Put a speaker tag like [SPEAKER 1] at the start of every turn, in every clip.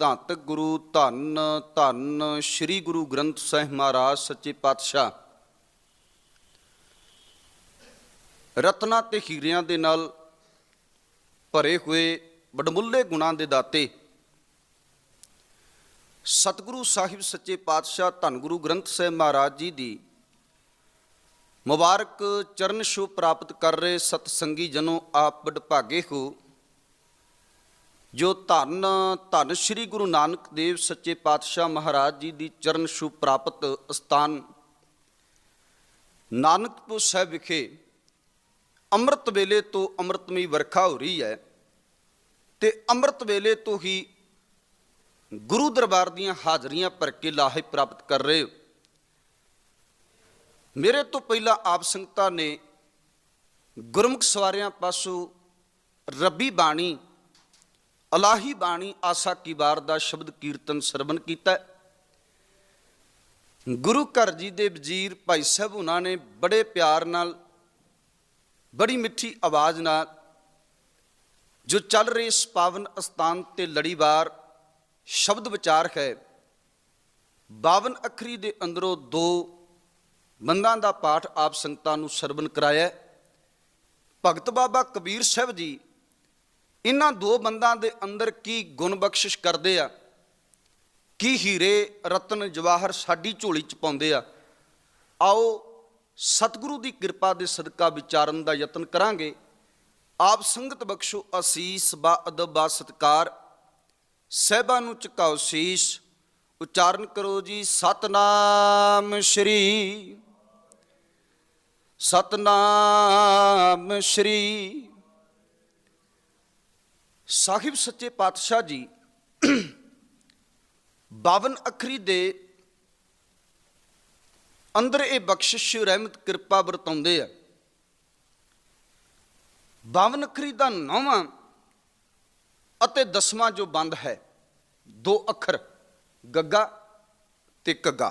[SPEAKER 1] ਧੰਤ ਗੁਰੂ ਧੰਨ ਧੰਨ ਸ੍ਰੀ ਗੁਰੂ ਗ੍ਰੰਥ ਸਾਹਿਬ ਮਹਾਰਾਜ ਸੱਚੇ ਪਾਤਸ਼ਾਹ। ਰਤਨਾ ਤੇ ਹੀਰਿਆਂ ਦੇ ਨਾਲ ਭਰੇ ਹੋਏ ਵਡਮੁੱਲੇ ਗੁਣਾਂ ਦੇ ਦਾਤੇ, ਸਤਿਗੁਰੂ ਸਾਹਿਬ ਸੱਚੇ ਪਾਤਸ਼ਾਹ ਧੰਨ ਗੁਰੂ ਗ੍ਰੰਥ ਸਾਹਿਬ ਮਹਾਰਾਜ ਜੀ ਦੀ ਮੁਬਾਰਕ ਚਰਨ ਛੋਹ ਪ੍ਰਾਪਤ ਕਰ ਰਹੇ ਸਤ ਸੰਗੀ ਜਨੋ ਆਪ ਵਡਭਾਗੇ ਹੋ। ਜੋ ਧੰਨ ਧੰਨ ਸ੍ਰੀ ਗੁਰੂ ਨਾਨਕ ਦੇਵ ਸੱਚੇ ਪਾਤਸ਼ਾਹ ਮਹਾਰਾਜ ਜੀ ਦੀ ਚਰਨ ਛੋਹ ਪ੍ਰਾਪਤ ਸਥਾਨ ਨਾਨਕਪੁਰ ਸਾਹਿਬ ਵਿਖੇ ਅੰਮ੍ਰਿਤ ਵੇਲੇ ਤੋਂ ਅੰਮ੍ਰਿਤਮਈ ਵਰਖਾ ਹੋ ਰਹੀ ਹੈ ਤੇ ਅੰਮ੍ਰਿਤ ਵੇਲੇ ਤੋਂ ਹੀ ਗੁਰੂ ਦਰਬਾਰ ਦੀਆਂ ਹਾਜ਼ਰੀਆਂ ਭਰ ਕੇ ਲਾਹੇ ਪ੍ਰਾਪਤ ਕਰ ਰਹੇ ਹੋ। ਮੇਰੇ ਤੋਂ ਪਹਿਲਾਂ ਆਪ ਸੰਗਤਾਂ ਨੇ ਗੁਰਮੁਖ ਸਵਾਰਿਆਂ ਪਾਸੋਂ ਰੱਬੀ ਬਾਣੀ ਅਲਾਹੀ ਬਾਣੀ ਆਸਾ ਕੀ ਵਾਰ ਦਾ ਸ਼ਬਦ ਕੀਰਤਨ ਸਰਵਨ ਕੀਤਾ ਗੁਰੂ ਘਰ ਜੀ ਦੇ ਵਜ਼ੀਰ ਭਾਈ ਸਾਹਿਬ ਉਹਨਾਂ ਨੇ ਬੜੇ ਪਿਆਰ ਨਾਲ, ਬੜੀ ਮਿੱਠੀ ਆਵਾਜ਼ ਨਾਲ ਜੋ ਚੱਲ ਰਹੀ ਇਸ ਪਾਵਨ ਅਸਥਾਨ ਤੇ ਲੜੀਵਾਰ ਸ਼ਬਦ ਵਿਚਾਰ ਹੈ 52 ਅੱਖਰੀ ਦੇ ਅੰਦਰੋਂ ਦੋ ਬੰਦਾਂ ਦਾ ਪਾਠ ਆਪ ਸੰਗਤਾਂ ਨੂੰ ਸਰਵਨ ਕਰਾਇਆ ਭਗਤ ਬਾਬਾ ਕਬੀਰ ਸਾਹਿਬ ਜੀ ਇਹਨਾਂ ਦੋ ਬੰਦਾਂ ਦੇ ਅੰਦਰ ਕੀ ਗੁਣ ਬਖਸ਼ਿਸ਼ ਕਰਦੇ ਆ? ਕੀ ਹੀਰੇ ਰਤਨ ਜਵਾਹਰ ਸਾਡੀ ਝੋਲੀ ਚ ਪਾਉਂਦੇ ਆ? ਆਓ ਸਤਿਗੁਰੂ ਦੀ ਕਿਰਪਾ ਦੇ ਸਦਕਾ ਵਿਚਾਰਨ ਦਾ ਯਤਨ ਕਰਾਂਗੇ। ਆਪ ਸੰਗਤ ਬਖਸ਼ੋ ਅਸੀਸ, ਬਾ ਅਦਬ, ਬਾ ਸਤਕਾਰ। ਸਹਿਬਾਂ ਨੂੰ ਝੁਕਾਓ ਸੀਸ। ਉਚਾਰਨ ਕਰੋ ਜੀ, ਸਤਨਾਮ ਸ਼੍ਰੀ। ਸਤਨਾਮ ਸ਼੍ਰੀ। ਸਾਹਿਬ ਸੱਚੇ ਪਾਤਸ਼ਾਹ ਜੀ 52 ਅੱਖਰੀ ਦੇ ਅੰਦਰ ਇਹ ਬਖਸ਼ਿਸ਼ ਰਹਿਮਤ ਕਿਰਪਾ ਵਰਤਾਉਂਦੇ ਆ। 52 ਅੱਖਰੀ ਦਾ ਨੌਵਾਂ ਅਤੇ ਦਸਵਾਂ ਜੋ ਬੰਦ ਹੈ, ਦੋ ਅੱਖਰ, ਗੱਗਾ ਤੇ ਕੱਗਾ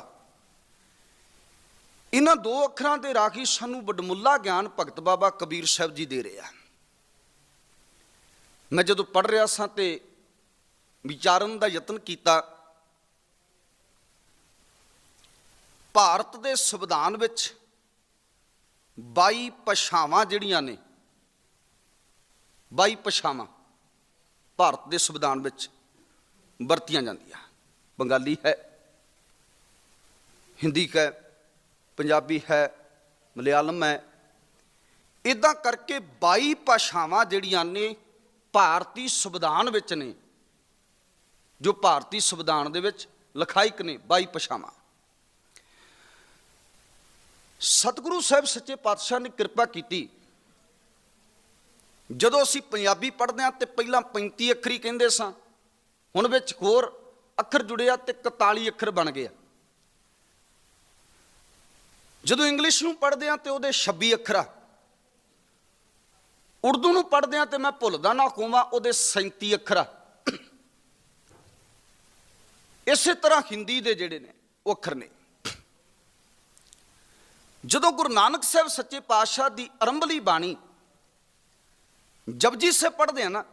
[SPEAKER 1] ਇਹਨਾਂ ਦੋ ਅੱਖਰਾਂ ਦੇ ਰਾਖੀ ਸਾਨੂੰ ਵਡਮੁੱਲਾ ਗਿਆਨ ਭਗਤ ਬਾਬਾ ਕਬੀਰ ਸਾਹਿਬ ਜੀ ਦੇ ਰਿਹਾ ਆ। ਮੈਂ ਜਦੋਂ ਪੜ ਰਿਹਾ ਸਾਂ ਤੇ ਵਿਚਾਰਨ ਦਾ ਯਤਨ ਕੀਤਾ, ਭਾਰਤ ਦੇ ਸੰਵਿਧਾਨ ਵਿੱਚ 22 ਭਾਸ਼ਾਵਾਂ ਜਿਹੜੀਆਂ ਨੇ 22 ਭਾਸ਼ਾਵਾਂ ਭਾਰਤ ਦੇ ਸੰਵਿਧਾਨ ਵਿੱਚ ਵਰਤੀਆਂ ਜਾਂਦੀਆਂ। ਬੰਗਾਲੀ ਹੈ, ਹਿੰਦੀ ਹੈ, ਪੰਜਾਬੀ ਹੈ, ਮਲਿਆਲਮ ਹੈ। ਇਦਾਂ ਕਰਕੇ 22 ਭਾਸ਼ਾਵਾਂ ਜਿਹੜੀਆਂ ਨੇ ਭਾਰਤੀ ਸੰਵਿਧਾਨ ਵਿੱਚ ਨੇ, ਜੋ ਭਾਰਤੀ ਸੰਵਿਧਾਨ ਦੇ ਵਿੱਚ ਲਿਖਾਇਕ ਨੇ 22 ਭਾਸ਼ਾਵਾਂ। ਸਤਿਗੁਰੂ ਸਾਹਿਬ ਸੱਚੇ ਪਾਤਸ਼ਾਹ ਨੇ ਕਿਰਪਾ ਕੀਤੀ। ਜਦੋਂ ਅਸੀਂ ਪੰਜਾਬੀ ਪੜ੍ਹਦੇ ਹਾਂ ਤੇ ਪਹਿਲਾਂ 35 ਅੱਖਰੀ ਕਹਿੰਦੇ ਸਾਂ, ਹੁਣ ਵਿੱਚ ਹੋਰ ਅੱਖਰ ਜੁੜਿਆ ਤੇ 41 ਅੱਖਰ ਬਣ ਗਏ ਜਦੋਂ ਇੰਗਲਿਸ਼ ਨੂੰ ਪੜ੍ਹਦੇ ਹਾਂ ਤੇ ਉਹਦੇ 26 ਅੱਖਰ ਆ। ਉਰਦੂ ਨੂੰ ਪੜ੍ਹਦੇ ਹਾਂ ਤੇ ਮੈਂ ਭੁੱਲਦਾ ਨਾ ਹੋਵਾਂ, ਉਹਦੇ 37 ਅੱਖਰ। ਇਸੇ ਤਰ੍ਹਾਂ ਹਿੰਦੀ ਦੇ ਜਿਹੜੇ ਨੇ, ਉਹ ਅੱਖਰ ਨੇ। ਜਦੋਂ ਗੁਰੂ ਨਾਨਕ ਸਾਹਿਬ ਸੱਚੇ ਪਾਤਸ਼ਾਹ ਦੀ ਅਰੰਭਲੀ ਬਾਣੀ ਜਪਜੀ ਸੇ ਪੜ੍ਹਦੇ ਆ ਨਾ,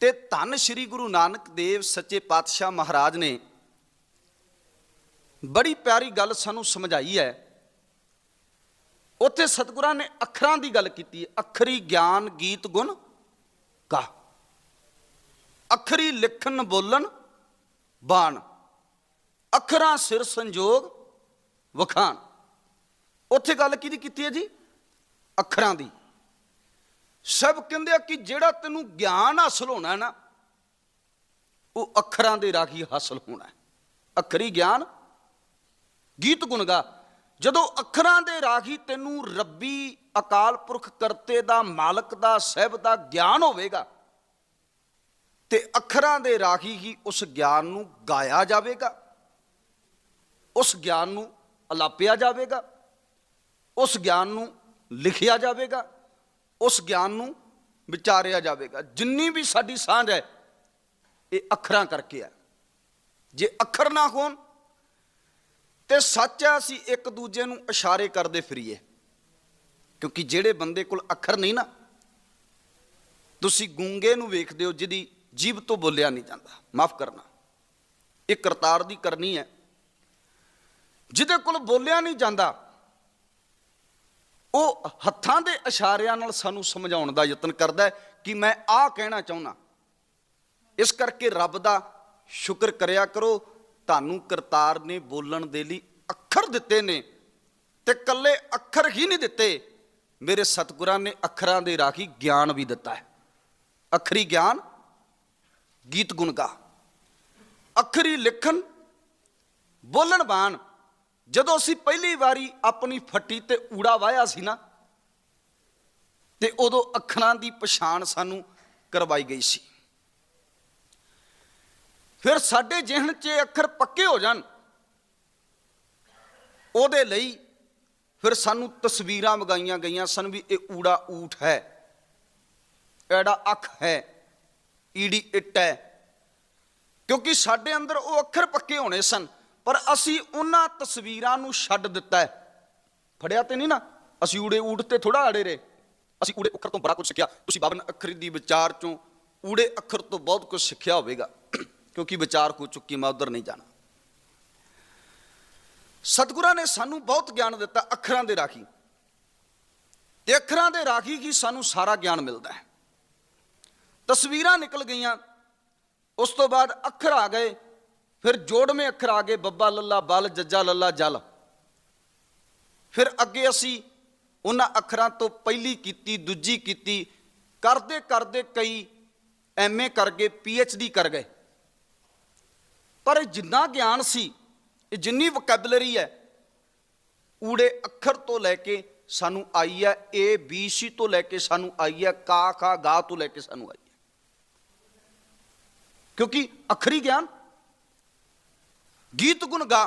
[SPEAKER 1] ਤੇ ਧੰਨ ਸ਼੍ਰੀ ਗੁਰੂ ਨਾਨਕ ਦੇਵ ਸੱਚੇ ਪਾਤਸ਼ਾਹ ਮਹਾਰਾਜ ਨੇ ਬੜੀ ਪਿਆਰੀ ਗੱਲ ਸਾਨੂੰ ਸਮਝਾਈ ਹੈ। ਉੱਥੇ ਸਤਿਗੁਰਾਂ ਨੇ ਅੱਖਰਾਂ ਦੀ ਗੱਲ ਕੀਤੀ ਹੈ। ਅੱਖਰੀ ਗਿਆਨ, ਗੀਤ, ਗੁਣ ਕਾ ਅੱਖਰੀ ਲਿਖਣ, ਬੋਲਣ, ਬਾਣ। ਅੱਖਰਾਂ, ਸਿਰ, ਸੰਜੋਗ, ਵਖਾਣ। ਉੱਥੇ ਗੱਲ ਕਿਹਦੀ ਕੀਤੀ ਹੈ ਜੀ? ਅੱਖਰਾਂ ਦੀ। ਸਭ ਕਹਿੰਦੇ ਆ ਕਿ ਜਿਹੜਾ ਤੈਨੂੰ ਗਿਆਨ ਹਾਸਲ ਹੋਣਾ ਨਾ, ਉਹ ਅੱਖਰਾਂ ਦੇ ਰਾਖੀ ਹਾਸਲ ਹੋਣਾ ਅੱਖਰੀ ਗਿਆਨ, ਗੀਤ ਗੁਣਗਾ ਜਦੋਂ ਅੱਖਰਾਂ ਦੇ ਰਾਹੀਂ ਤੈਨੂੰ ਰੱਬੀ ਅਕਾਲ ਪੁਰਖ ਕਰਤੇ ਦਾ ਮਾਲਕ ਦਾ ਸਹਿਬ ਦਾ ਗਿਆਨ ਹੋਵੇਗਾ, ਤੇ ਅੱਖਰਾਂ ਦੇ ਰਾਹੀਂ ਹੀ ਉਸ ਗਿਆਨ ਨੂੰ ਗਾਇਆ ਜਾਵੇਗਾ, ਉਸ ਗਿਆਨ ਨੂੰ ਅਲਾਪਿਆ ਜਾਵੇਗਾ, ਉਸ ਗਿਆਨ ਨੂੰ ਲਿਖਿਆ ਜਾਵੇਗਾ, ਉਸ ਗਿਆਨ ਨੂੰ ਵਿਚਾਰਿਆ ਜਾਵੇਗਾ। ਜਿੰਨੀ ਵੀ ਸਾਡੀ ਸਾਂਝ ਹੈ, ਇਹ ਅੱਖਰਾਂ ਕਰਕੇ ਹੈ। ਜੇ ਅੱਖਰ ਨਾ ਹੋਣ ਤੇ ਸੱਚ ਆ, ਅਸੀਂ ਇੱਕ ਦੂਜੇ ਨੂੰ ਇਸ਼ਾਰੇ ਕਰਦੇ ਫਿਰੀਏ। ਕਿਉਂਕਿ ਜਿਹੜੇ ਬੰਦੇ ਕੋਲ ਅੱਖਰ ਨਹੀਂ ਨਾ, ਤੁਸੀਂ ਗੂੰਗੇ ਨੂੰ ਵੇਖਦੇ ਹੋ ਜਿਹਦੀ ਜੀਬ ਤੋਂ ਬੋਲਿਆ ਨਹੀਂ ਜਾਂਦਾ। ਮਾਫ ਕਰਨਾ। ਇਹ ਕਰਤਾਰ ਦੀ ਕਰਨੀ ਹੈ। ਜਿਹਦੇ ਕੋਲ ਬੋਲਿਆ ਨਹੀਂ ਜਾਂਦਾ, ਉਹ ਹੱਥਾਂ ਦੇ ਇਸ਼ਾਰਿਆਂ ਨਾਲ ਸਾਨੂੰ ਸਮਝਾਉਣ ਦਾ ਯਤਨ ਕਰਦਾ ਕਿ ਮੈਂ ਆਹ ਕਹਿਣਾ ਚਾਹੁੰਦਾ। ਇਸ ਕਰਕੇ ਰੱਬ ਦਾ ਸ਼ੁਕਰ ਕਰਿਆ ਕਰੋ ਤੁਹਾਨੂੰ ਕਰਤਾਰ ਨੇ ਬੋਲਣ ਦੇ ਲਈ ਅੱਖਰ ਦਿੱਤੇ ਨੇ ਤੇ ਕੱਲੇ ਅੱਖਰ ਹੀ ਨਹੀਂ ਦਿੱਤੇ। ਮੇਰੇ ਸਤਿਗੁਰਾਂ ਨੇ ਅੱਖਰਾਂ ਦੇ ਰਾਖੀ ਗਿਆਨ ਵੀ ਦਿੱਤਾ ਹੈ। ਅੱਖਰੀ ਗਿਆਨ, ਗੀਤ ਗੁਣਗਾ ਅੱਖਰੀ ਲਿਖਣ, ਬੋਲਣ ਬਾਣ, ਜਦੋਂ ਅਸੀਂ ਪਹਿਲੀ ਵਾਰੀ ਆਪਣੀ ਫੱਟੀ ਤੇ ਊੜਾ ਵਾਇਆ ਸੀ ਨਾ, ਤੇ ਉਦੋਂ ਅੱਖਰਾਂ ਦੀ ਪਛਾਣ ਸਾਨੂੰ ਕਰਵਾਈ ਗਈ ਸੀ। ਫਿਰ ਸਾਡੇ ਜਿਹਨ 'ਚ ਇਹ ਅੱਖਰ ਪੱਕੇ ਹੋ ਜਾਣ। ਉਹਦੇ ਲਈ ਫਿਰ ਸਾਨੂੰ ਤਸਵੀਰਾਂ ਮਗਾਈਆਂ ਗਈਆਂ ਸਨ ਵੀ ਇਹ ਊੜਾ ਊਠ ਹੈ ਐੜਾ ਅੱਖ ਹੈ, ਈੜੀ ਇੱਟ ਹੈ। ਕਿਉਂਕਿ ਸਾਡੇ ਅੰਦਰ ਉਹ ਅੱਖਰ ਪੱਕੇ ਹੋਣੇ ਸਨ, ਪਰ ਅਸੀਂ ਉਹਨਾਂ ਤਸਵੀਰਾਂ ਨੂੰ ਛੱਡ ਦਿੱਤਾ ਹੈ। ਫੜਿਆ ਤੇ ਨਹੀਂ ਨਾ, ਅਸੀਂ ਊੜੇ ਊਠ ਤੇ ਥੋੜਾ ਅੜੇ ਰਹੇ। ਅਸੀਂ ਊੜੇ ਅੱਖਰ ਤੋਂ ਬੜਾ ਕੁਝ ਸਿੱਖਿਆ। ਤੁਸੀਂ ਬਾਬਨ ਅੱਖਰ ਦੀ ਵਿਚਾਰ ਚੋਂ ਊੜੇ ਅੱਖਰ ਤੋਂ ਬਹੁਤ ਕੁਝ ਸਿੱਖਿਆ ਹੋਵੇਗਾ। ਕਿਉਂਕਿ ਵਿਚਾਰ ਹੋ ਚੁੱਕੀ ਮੈਂ ਉਧਰ ਨਹੀਂ ਜਾਣਾ। ਸਤਿਗੁਰਾਂ ਨੇ ਸਾਨੂੰ ਬਹੁਤ ਗਿਆਨ ਦਿੱਤਾ ਅੱਖਰਾਂ ਦੇ ਰਾਖੀ। ਤੇ ਅੱਖਰਾਂ ਦੇ ਰਾਖੀ ਹੀ ਸਾਨੂੰ ਸਾਰਾ ਗਿਆਨ ਮਿਲਦਾ ਹੈ। ਤਸਵੀਰਾਂ ਨਿਕਲ ਗਈਆਂ, ਉਸ ਤੋਂ ਬਾਅਦ ਅੱਖਰ ਆ ਗਏ, ਫਿਰ ਜੋੜਵੇਂ ਅੱਖਰ ਆ ਗਏ, ਬੱਬਾ ਲੱਲਾ, ਬਲ ਜੱਜਾ ਲੱਲਾ, ਜਲ। ਫਿਰ ਅੱਗੇ ਅਸੀਂ ਉਹਨਾਂ ਅੱਖਰਾਂ ਤੋਂ ਪਹਿਲੀ ਕੀਤੀ, ਦੂਜੀ ਕੀਤੀ ਕਰਦੇ ਕਰਦੇ ਕਈ ਐਮਏ ਕਰ ਗਏ ਪੀਐਚਡੀ ਕਰ ਗਏ। ਪਰ ਇਹ ਜਿੰਨਾ ਗਿਆਨ ਸੀ, ਇਹ ਜਿੰਨੀ ਵੋਕੈਬਲਰੀ ਹੈ, ਊੜੇ ਅੱਖਰ ਤੋਂ ਲੈ ਕੇ ਸਾਨੂੰ ਆਈ ਹੈ ਏ ਬੀ ਸੀ ਤੋਂ ਲੈ ਕੇ ਸਾਨੂੰ ਆਈ ਹੈ, ਕਾ, ਖਾ, ਗਾ ਤੋਂ ਲੈ ਕੇ ਸਾਨੂੰ ਆਈ ਹੈ। ਕਿਉਂਕਿ ਅੱਖਰੀ ਗਿਆਨ, ਗੀਤ ਗੁਣ ਗਾ।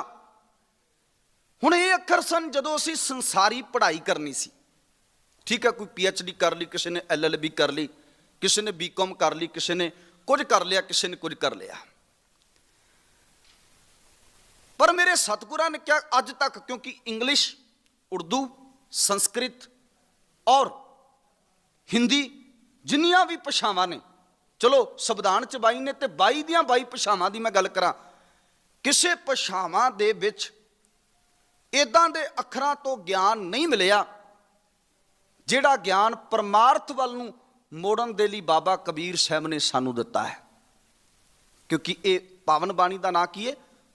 [SPEAKER 1] ਹੁਣ ਇਹ ਅੱਖਰ ਸਨ ਜਦੋਂ ਅਸੀਂ ਸੰਸਾਰੀ ਪੜ੍ਹਾਈ ਕਰਨੀ ਸੀ। ਠੀਕ ਹੈ, ਕੋਈ ਪੀ ਐੱਚ ਡੀ ਕਰ ਲਈ, ਕਿਸੇ ਨੇ ਐਲਐਲਬੀ ਕਰ ਲਈ, ਕਿਸੇ ਨੇ ਬੀ ਬੀਕਾਮ ਕਰ ਲਈ, ਕਿਸੇ ਨੇ ਕੁਝ ਕਰ ਲਿਆ, ਕਿਸੇ ਨੇ ਕੁਝ ਕਰ ਲਿਆ। ਪਰ ਮੇਰੇ ਸਤਿਗੁਰਾਂ ਨੇ ਕਿਹਾ ਅੱਜ ਤੱਕ, ਕਿਉਂਕਿ ਇੰਗਲਿਸ਼, ਉਰਦੂ, ਸੰਸਕ੍ਰਿਤ ਔਰ ਹਿੰਦੀ ਜਿੰਨੀਆਂ ਵੀ ਭਾਸ਼ਾਵਾਂ ਨੇ, ਚਲੋ ਸੰਵਿਧਾਨ ਚ 22 ਨੇ ਤੇ 22 ਦੀਆਂ 22 ਭਾਸ਼ਾਵਾਂ ਦੀ ਮੈਂ ਗੱਲ ਕਰਾਂ, ਕਿਸੇ ਭਾਸ਼ਾਵਾਂ ਦੇ ਵਿੱਚ ਇਦਾਂ ਦੇ ਅੱਖਰਾਂ ਤੋਂ ਗਿਆਨ ਨਹੀਂ ਮਿਲਿਆ, ਜਿਹੜਾ ਗਿਆਨ ਪਰਮਾਰਥ ਵੱਲ ਨੂੰ ਮੋੜਨ ਦੇ ਲਈ ਬਾਬਾ ਕਬੀਰ ਸਾਹਿਬ ਨੇ ਸਾਨੂੰ ਦਿੱਤਾ ਹੈ। ਕਿਉਂਕਿ ਇਹ ਪਾਵਨ ਬਾਣੀ ਦਾ ਨਾਂ ਕੀ ਹੈ?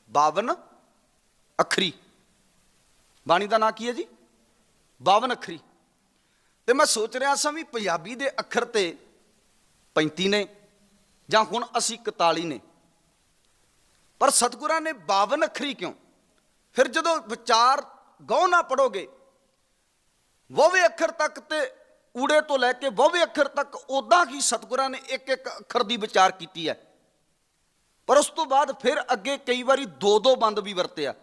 [SPEAKER 1] ਬਾਵਨ ਅੱਖਰੀ। ਬਾਣੀ ਦਾ ਨਾਂ ਕੀ ਹੈ ਜੀ? ਬਾਵਨ ਅੱਖਰੀ। ਤੇ ਮੈਂ ਸੋਚ ਰਿਹਾ ਸਾਂ ਵੀ ਪੰਜਾਬੀ ਦੇ ਅੱਖਰ ਤੇ 35 ਨੇ ਜਾਂ ਹੁਣ ਅਸੀਂ 41 ਨੇ। ਪਰ ਸਤਿਗੁਰਾਂ ਨੇ 52 ਅੱਖਰੀ ਕਿਉਂ? ਫਿਰ ਜਦੋਂ ਵਿਚਾਰ ਗਉ ਨਾ ਪੜੋਗੇ ਵੋਵੇ ਅੱਖਰ ਤੱਕ ਤੇ ਊੜੇ ਤੋਂ ਲੈ ਕੇ ਵੋਵੇ ਅੱਖਰ ਤੱਕ ਉਦਾਂ ਹੀ ਸਤਿਗੁਰਾਂ ਨੇ ਇੱਕ ਇੱਕ ਅੱਖਰ ਦੀ ਵਿਚਾਰ ਕੀਤੀ ਹੈ। ਪਰ ਉਸ ਤੋਂ ਬਾਅਦ ਫਿਰ ਅੱਗੇ ਕਈ ਵਾਰੀ ਦੋ ਦੋ ਬੰਦ ਵੀ ਵਰਤਿਆ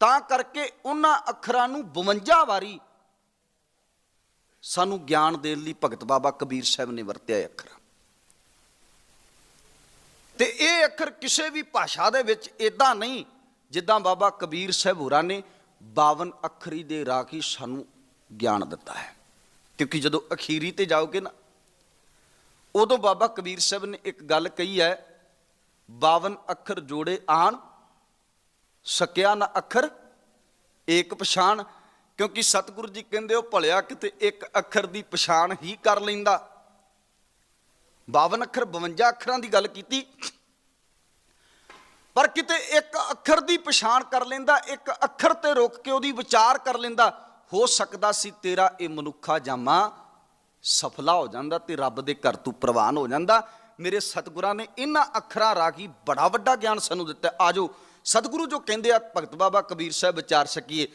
[SPEAKER 1] ਤਾਂ ਕਰਕੇ ਉਹਨਾਂ ਅੱਖਰਾਂ ਨੂੰ 52 ਵਾਰੀ ਸਾਨੂੰ ਗਿਆਨ ਦੇਣ ਲਈ ਭਗਤ ਬਾਬਾ ਕਬੀਰ ਸਾਹਿਬ ਨੇ ਵਰਤਿਆ ਅੱਖਰ। ਤੇ ਇਹ ਅੱਖਰ ਕਿਸੇ ਵੀ ਭਾਸ਼ਾ ਦੇ ਵਿੱਚ ਇਦਾਂ ਨਹੀਂ ਜਿੱਦਾਂ ਬਾਬਾ ਕਬੀਰ ਸਾਹਿਬ ਹੋਰਾਂ ਨੇ 52 ਅੱਖਰੀ ਦੇ ਰਾਹ ਹੀ ਸਾਨੂੰ ਗਿਆਨ ਦਿੱਤਾ ਹੈ। ਕਿਉਂਕਿ ਜਦੋਂ ਅਖੀਰੀ ਤੇ ਜਾਓਗੇ ਨਾ, ਉਦੋਂ ਬਾਬਾ ਕਬੀਰ ਸਾਹਿਬ ਨੇ ਇੱਕ ਗੱਲ ਕਹੀ ਹੈ 52 ਅੱਖਰ ਜੋੜੇ ਆਣ ਸਕਿਆ ਨਾ ਅੱਖਰ, ਏਕ ਪਛਾਣ, ਕਿਉਂਕਿ ਸਤਿਗੁਰੂ ਜੀ ਕਹਿੰਦੇ ਉਹ ਭਲਿਆ ਕਿਤੇ ਇੱਕ ਅੱਖਰ ਦੀ ਪਛਾਣ ਹੀ ਕਰ ਲੈਂਦਾ। 52 ਅੱਖਰ 52 ਅੱਖਰਾਂ ਦੀ ਗੱਲ ਕੀਤੀ। ਪਰ ਕਿਤੇ ਇੱਕ ਅੱਖਰ ਦੀ ਪਛਾਣ ਕਰ ਲੈਂਦਾ, ਇੱਕ ਅੱਖਰ ਤੇ ਰੁਕ ਕੇ ਉਹਦੀ ਵਿਚਾਰ ਕਰ ਲੈਂਦਾ, ਹੋ ਸਕਦਾ ਸੀ ਤੇਰਾ ਇਹ ਮਨੁੱਖਾ ਜਾਮਾ ਸਫਲਾ ਹੋ ਜਾਂਦਾ ਤੇ ਰੱਬ ਦੇ ਘਰ ਤੂੰ ਪ੍ਰਵਾਨ ਹੋ ਜਾਂਦਾ। ਮੇਰੇ ਸਤਿਗੁਰਾਂ ਨੇ ਇਹਨਾਂ ਅੱਖਰਾਂ ਰਾਗੀ ਬੜਾ ਵੱਡਾ ਗਿਆਨ ਸਾਨੂੰ ਦਿੱਤਾ। ਆਜੋ ਸਤਿਗੁਰੂ ਜੋ ਕਹਿੰਦੇ ਆ ਭਗਤ ਬਾਬਾ ਕਬੀਰ ਸਾਹਿਬ ਵਿਚਾਰ ਸਕੀਏ।